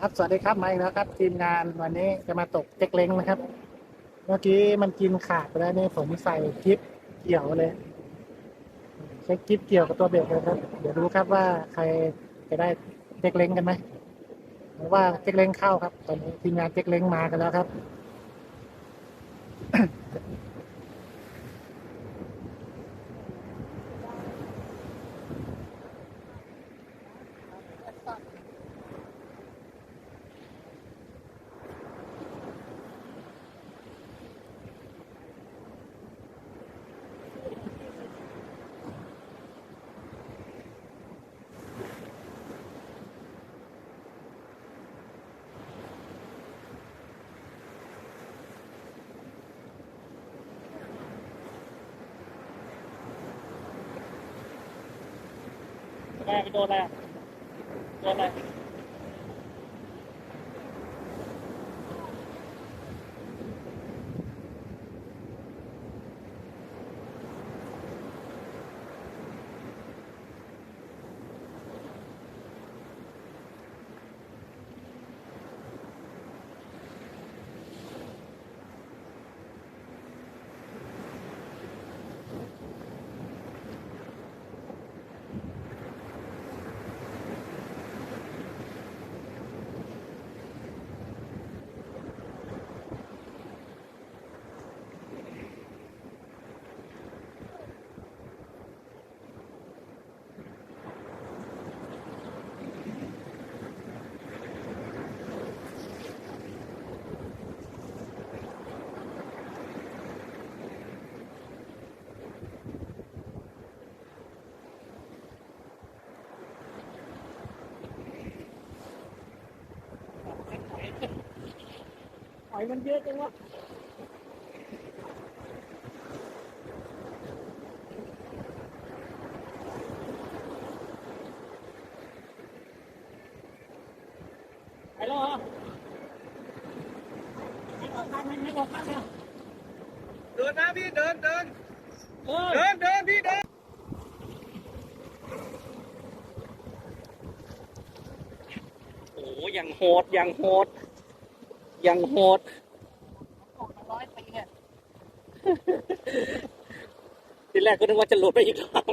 ครับสวัสดีครับมาอีกแล้วครับ ทีมงานวันนี้จะมาตกเจ๊กเล้งนะครับ เมื่อกี้มันกินขาดไปแล้วนี่ผมใส่กิฟเกี่ยวเลยใช้กิฟเกี่ยวกับตัวเบ็ดเลยครับ เดี๋ยวดูครับว่าใครจะได้เจ๊กเล้งกันไหมหรือว่าเจ๊กเล้งเข้าครับ ตอนนี้ทีมงานเจ๊กเล้งมากันแล้วครับ แม่ไปโดนอะไรโดนอะไร อยมันเยอะจังวะไปแล้วเหรอไม่บอกกันไม่บอกกันเนี่ยเดินนะพี่เดินเดินเออ เดินเดินพี่เดินโอ้โหยังโหดยังโหด ยังโหดออกมาร้อยปีเนี่ยทีแรกก็นึกว่าจะหลุดไปอีกรอบ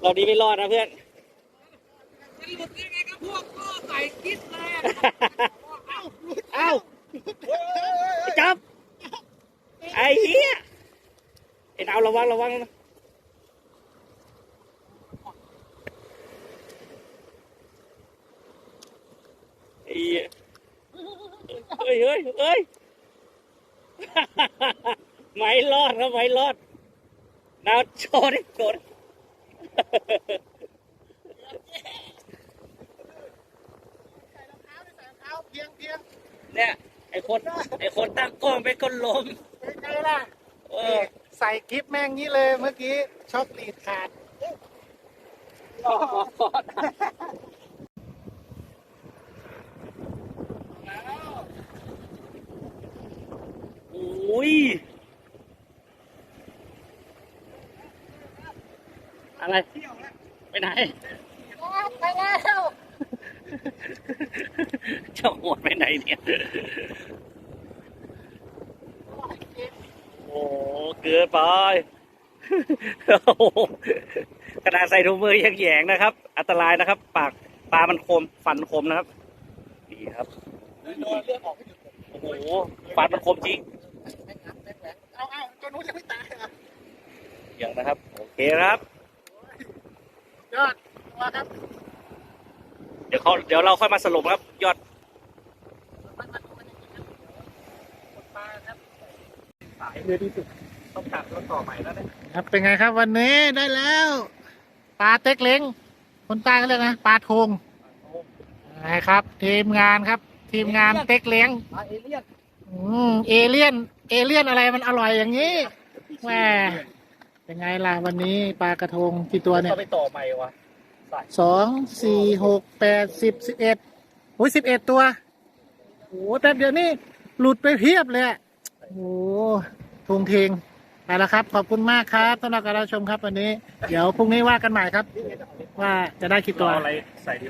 เรานี้ไม่รอดนะเพื่อนมันหลุดยังไงก็พวกก็ใส่กิ๊ดเลยอะเอ้าจับ ไอ้เหี้ยไอ้ดาวระวังระวังนะไอ้เหี้ ยเฮ้ยเฮ้ยเฮ้ยไม่รอดครับไม่รอดดาวโชว์ดิโชว์ดิเอาเพียงเพียงเนี่ย ไอ้คนไอ้คนตั้งกล้องเป็นคนล้มเป็นไงล่ะเออใส่กิฟแม่งนี้เลยเมื่อกี้ช็อกลีดขาด โอ้ย อะไร ไปไหน ไปแล้วจะโหดไปไหนเนี่ย โอ้เกินไปโอ้โหขนาดใส่ถุงมือยังแหยงนะครับ อันตรายนะครับ ปากปลามันคม ฟันคมนะครับ ดีครับโดนเลือดออกไม่หยุดโอ้โห ฟันมันคมจริงแม่งงับแม่งแหวง เอาเอาตัวนู้นยังไม่ตายเหรออย่างนะครับ โอเคนะครับยอดว่าครับ เดี๋ยวเขาเดี๋ยวเราค่อยมาสรุปครับ ยอดมันมันมันอย่างนี้ครับคนปลาครับสายเรือที่สุดต้องตัดต้นต่อใหม่แล้วเนี่ยครับเป็นไงครับวันนี้ได้แล้วปลาเต็กเล้งคนใต้เขาเรียกนะปลาทงนะครับ ทีมงานครับ ทีมงานเต็กเล้งปลาเอเลี่ยนอืมเอเลี่ยน เอเลี่ยนอะไรมันอร่อยอย่างนี้แหมเป็นไงล่ะวันนี้ปลากระทงกี่ตัวเนี่ยต้องไปต่อใหม่วะสองสี่หกแปดสิบสิบเอ็ดโอ้ยสิบเอ็ดตัวโอ้แต่เดี๋ยวนี้หลุดไปเพียบเลยอะโอ้ทุงเทงไปแล้วครับ ขอบคุณมากครับสำหรับการรับชมครับวันนี้ เดี๋ยวพรุ่งนี้ว่ากันใหม่ครับ ว่าจะได้กี่ตัวอะไรใส่ดี